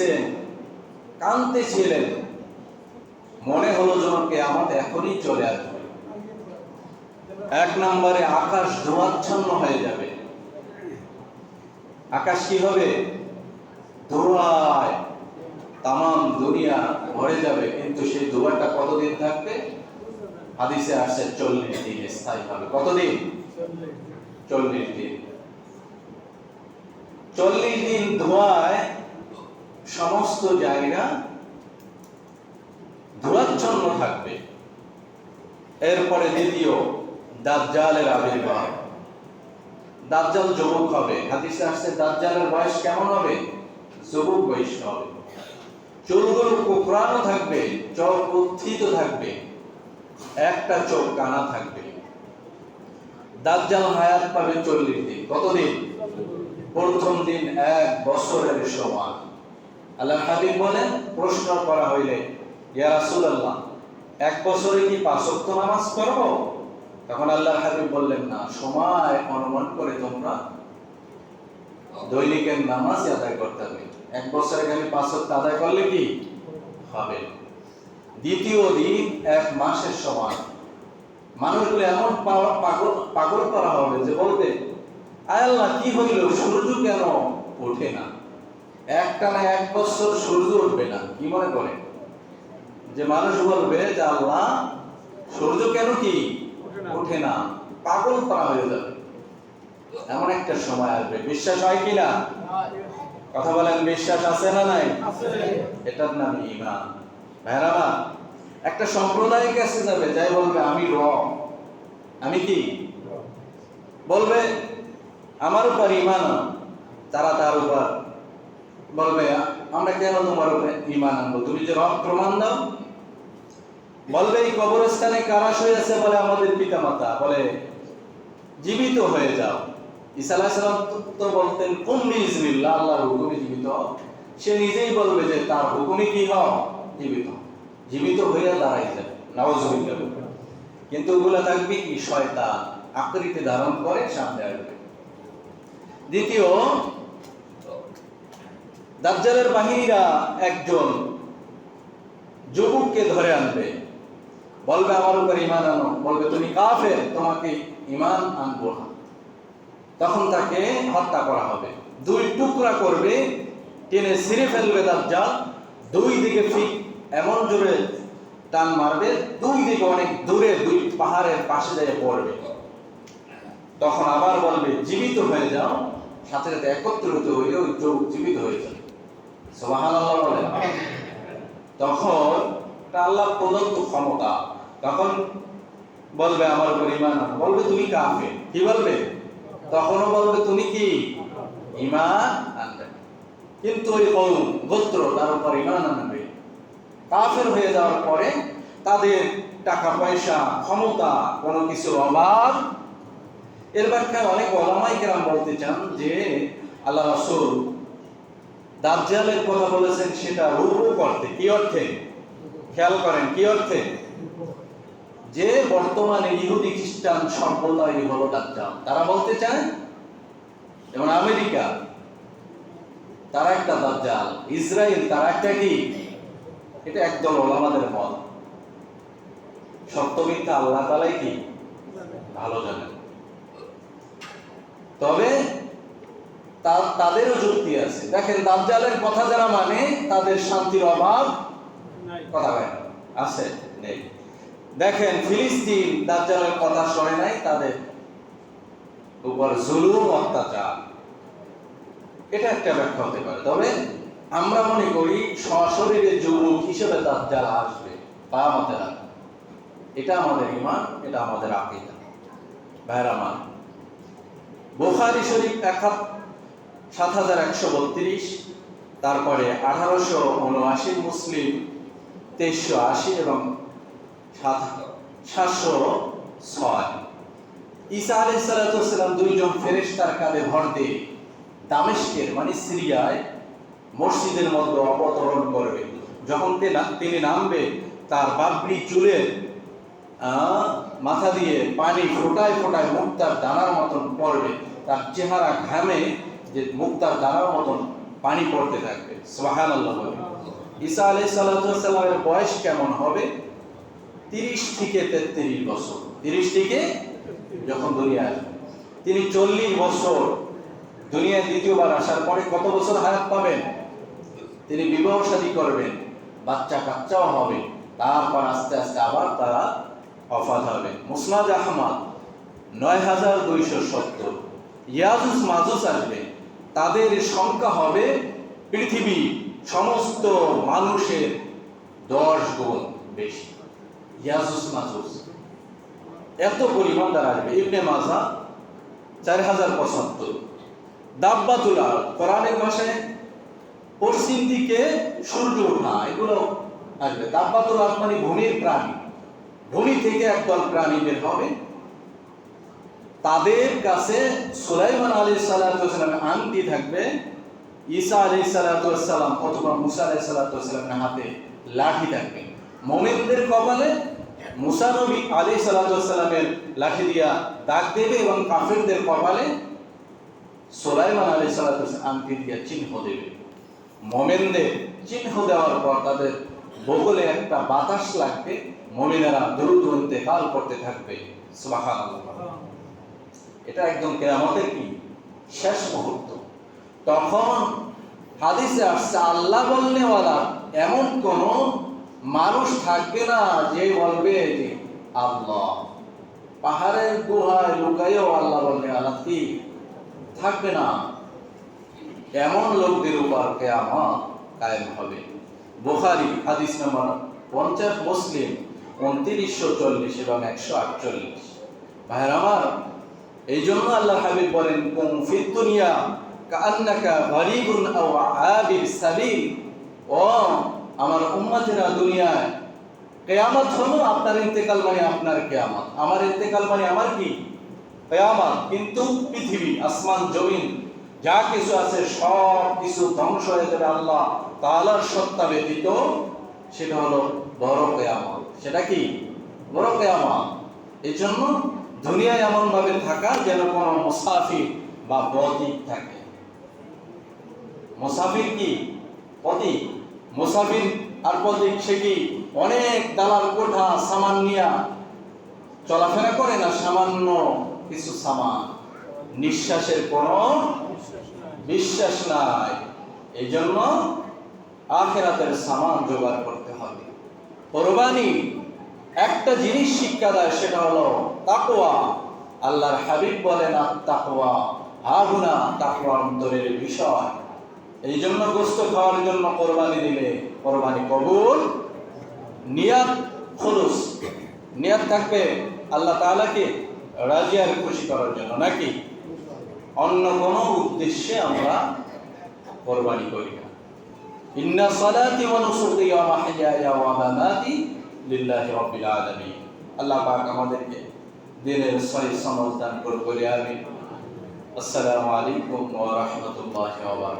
দিয়েছেন কানতে ছিলেন। মনে হলো যেন কেয়ামত এখনই চলে আসবে। এক নম্বরে আকাশ ধোঁয়াচ্ছন্ন হয়ে যাবে। আকাশ কি হবে? ধোঁয়ায় তাম দুনিয়া ভরে যাবে। কিন্তু সেই ধোঁয়াটা কতদিন থাকবে? হাদিসে আসছে চল্লিশ দিন স্থায়ী হবে কতদিন? চল্লিশ দিন। চল্লিশ দিন ধোঁয়ায় সমস্ত জায়গা ধোঁয়াচ্ছন্ন থাকবে। এরপরে দ্বিতীয়, দাজ্জালের আবির্ভাব। দাজ্জাল যুবক হবে। হাদিসে আসছে, দাজ্জালের বয়স কেমন হবে? যুবক বয়স হবে। চুলগুলো কোকড়ানো থাকবে চোখ উত্থিত থাকবে। একটা চোখ কানা থাকবে। দাজ্জাল হায়াত পাবে চল্লিশ দিন। কতদিন? প্রথম দিন এক বছরের সমান। আল্লাহ হাবিব বলেন, প্রশ্ন করা হইলে, ইয়া রাসূলুল্লাহ, এক বছরে কি পাঁচ ওয়াক্ত নামাজ করব তখন আল্লাহ হাবিব বললেন, না, সময় অনুমান করে তোমরা দৈনিকের নামাজ আদায় করতে হবে। এক বছরে খালি পাঁচ ওয়াক্ত আদায় করলে কি হবে? দ্বিতীয় দিন, এক মাসের সমান মানুষগুলো এমন পাগল পাগল করা হবে যে বলবে আল্লাহ, কি হইল? সূর্য কেন ওঠে না? একটা না এক বছর সূর্য উঠবে না। কি মনে করে? যে মানুষ বলবে যে আল্লাহ সূর্য কেন কি? ওঠে না। পাগল করা হয়ে যাবে। এমন একটা সময় আসবে। বিশ্বাস হয় কি না? কথা বলেন বিশ্বাস আছে না নাই? এটার নাম ইমান ভাইরা একটা সম্প্রদায়ের কাছে যাবে যাই বলবে আমি র আমি কি? বলবে আমার উপর ইমান তারা তার উপর বলবে, আমরা কেন তোমার উপরে ইমান আনব? তুমি যে রব প্রমাণ দাও। বলবে, এই কবরস্থানে কারা শুয়ে আছে বলে আমাদের পিতা মাতা বলে, জীবিত হয়ে যাও। ঈসা তো- বলতেন, কুম বিইজনিল্লাহ আল্লাহর হুকুমে জীবিত সে নিজেই বলবে যে, তার হুকুমে কি হও? জীবিত। জীবিত হইয়া দাঁড়াই যাবে নাউজুবিল্লাহ কিন্তু ওগুলা থাকবে কি? শয়তান। আকৃতি ধারণ করে সামনে আসবে। দ্বিতীয় দাজ্জালের বাহিনীরা একজন যুবককে ধরে আনবে। বলবে, আমার উপর ইমান আনো। বলবে, তুমি কাফের, তোমাকে ইমান আনব না। তখন তাকে হত্যা করা হবে। দুই টুকরা করবে, টেনে ছিঁড়ে ফেলবে দাজ্জাল। দুই দিকে ঠিক এমন জোরে টান মারবে, দুই দিকে অনেক দূরে দুই পাহাড়ের পাশে যেয়ে পড়বে। তখন আবার বলবে, জীবিত হয়ে যাও। সাথে সাথে একত্রিত হয়ে ওই জীবিত হয়ে যাবে। তখন আল্লাহ প্রদত্ত ক্ষমতা। তখন বলবে, আমার উপর ইমান বলবে, তুমি কাফে কি বলবে? তখনও বলবে, তুমি কি? ইমান কিন্তু ওই কৌম, গোত্র তার উপর ইমান আনবে। কাফের হয়ে যাওয়ার পরে তাদের টাকা, পয়সা, ক্ষমতা কোনো কিছুর অভাব। এর ব্যাখ্যায় অনেক ওলামাই কেরাম বলতে চান যে, আল্লাহ রাসূল দাজ্জালের কথা বলেছেন সেটা রূপ অর্থে কি অর্থে? খেয়াল করেন, কি অর্থে? যে বর্তমানে ইহুদি খ্রিস্টান সম্প্রদায় হলো দাজ্জাল। তারা বলতে চায়, যেমন আমেরিকা, তারা একটা দাজ্জাল। ইসরায়েল, তারা একটা কি? এটা একদল ওলামাদের মত। সত্য আল্লাহ তালাই কি? ভালো জানেন। তবে তাদেরও যুক্তি আছে। দেখেন দাজ্জালের কথা যারা মানে তাদের শান্তির অভাব কথা হয় আছে? নেই। দেখেন ফিলিস্তিন দাজ্জালের কথা শোনে নাই তাদের উপর জুলুম অত্যাচার। এটা একটা ব্যাখ্যা হতে পারে। তবে আমরা মনে করি সশরীরে যুবক হিসেবে দাজ্জাল আসবে তা আমাদের। এটা আমাদের ইমান এটা আমাদের আকিদা। ভাইরা মান বুখারী শরীফ এক সাত হাজার একশো বত্রিশ, তারপরে আঠারোশো উনআশি মুসলিম তেইশশো আশি এবং সাত সাতশো ছয়। ঈসা আলাইসালাম দুইজন ফেরেশতার কাঁধে ভর দিয়ে দামেস্কের মানে সিরিয়ায়, মসজিদের মধ্যে অবতরণ করবে। যখন তিনি নামবে, তার বাবরি চুলের মাথা দিয়ে পানি ফোটায় ফোটায় মুক্তার দানার মতন পড়বে। তার চেহারা ঘামে যে মুক্তার দানার মতন পানি পড়তে থাকবে। সুবহানাল্লাহ বলে। ঈসা আলাইহিস সালামের বয়স কেমন হবে? তিরিশ থেকে তেত্রিশ বছর। তিরিশ থেকে যখন দুনিয়া আসবে। তিনি চল্লিশ বছর দুনিয়ায় দ্বিতীয়বার আসার পরে কত বছর হায়াত পাবেন? তিনি বিবাহ করবেন, বাচ্চা কাচ্চাও হবে। তারপর আস্তে আস্তে আবার তারা অফাত হবে। মুসনাদ আহমদ নয় হাজার দুইশো সত্তর। ইয়াজুস মাজুস আসবে। তাদের সংখ্যা হবে পৃথিবী সমস্ত মানুষের দশ গুণ বেশি। ইয়াজুস মাজুস এত পরিমাণ তারা আসবে। ইবনে মাজা চার হাজার পঁচাত্তর। দাব্বাতুলা কোরআনের ভাষায় পশ্চিম দিকে সূর্য ওঠা, এগুলো আসবে। দাব্বাতুল মানে ভূমির প্রাণী। ভূমি থেকে একদল প্রাণী বের হবে। তাদের কাছে সুলাইমান আলী সাল্লামের আংটি থাকবে। ঈসা আলী সাল্লাম অথবা মুসা আলী সাল্লামের হাতে লাঠি থাকবে। মোমেনদের কপালে মুসা নবী আলী সাল্লামের লাঠি দিয়া দাগ দেবে এবং কাফেরদের কপালে সোলাইমান আলী সাল্লাম আংটি দিয়া চিহ্ন দেবে। মোমেনদের চিহ্ন দেওয়ার পর তাদের বগলে একটা বাতাস লাগবে। মমিনেরা দ্রুত ইন্তেকাল করতে থাকবে। এটা একদম কেয়ামতের কি? শেষ মুহূর্ত। তখন হাদিসে আসছে, আল্লাহ বলনেওয়ালা এমন কোন মানুষ থাকবে না যে বলবে যে আল্লাহ। পাহাড়ের গুহায় লুকাইও আল্লাহ আল্লাহ কি? থাকবে না। এমন লোকদের উপর কেয়ামত কায়েম হবে। বোখারি, হাদিস নম্বর পঞ্চাশ, মুসলিম, উনত্রিশশো চল্লিশ এবং একশো আটচল্লিশ। ভাইয়ের আমার এই জন্য আল্লাহ হাবিব বলেন কুম ফিদ দুনিয়া কান্নাকা গরিবুন আও আবির সাবিল। ও আমার উম্মতেরা দুনিয়ায়, কেয়ামত হলো আপনার ইন্তেকাল মানে আপনার কেয়ামত। আমার ইন্তেকাল মানে আমার কি? কেয়ামত। কিন্তু পৃথিবী, আসমান, জমিন, যা কিছু আছে, সব কিছু ধ্বংস হয়ে যাবে আল্লাহ তাআলার সত্তা ব্যতীত। সেটা হলো বড় কেয়ামত। সেটা কি? বড় কেয়ামত। এই জন্য দুনিয়ায় এমন ভাবে থাকা যেন কোনো মুসাফির বা বদিক থাকে। মুসাফির কি? পথিক মুসাফির আর পথিক সে কি অনেক দালাল কোঠা, সামান নিয়া চলাফেরা করে না? সামান্য কিছু সামান। নিঃশ্বাসের কোনো বিশ্বাস নাই। এই জন্য আখেরাতের সামান জোগাড় করতে হবে। কোরবানি একটা জিনিস শিক্ষা দেয়, সেটা হলো তাকওয়া। আল্লাহর হাবিব বলেন তাকওয়া হাগুনা তাকওয়া অন্তরের বিষয়। এই জন্য গোস্ত খাওয়ার জন্য কোরবানি দিলে কোরবানি কবুল, নিয়াত খলুস। নিয়াত থাকবে আল্লাহ তাআলাকে রাজি আর খুশি করার জন্য, নাকি? অন্য কোনো উদ্দেশ্যে আমরা কোরবানি করি না। ইন্না সালাতি ওয়া নুসুকি ওয়া ওয়া মামাতি লিল্লাহি রাব্বিল আলামিন। আল্লাহ পাক আমাদেরকে দিনের সহি সমজ দান করুন বলে আমিন আসসালামু আলাইকুম ওয়া রাহমাতুল্লাহি ওয়া বারাকাতুহু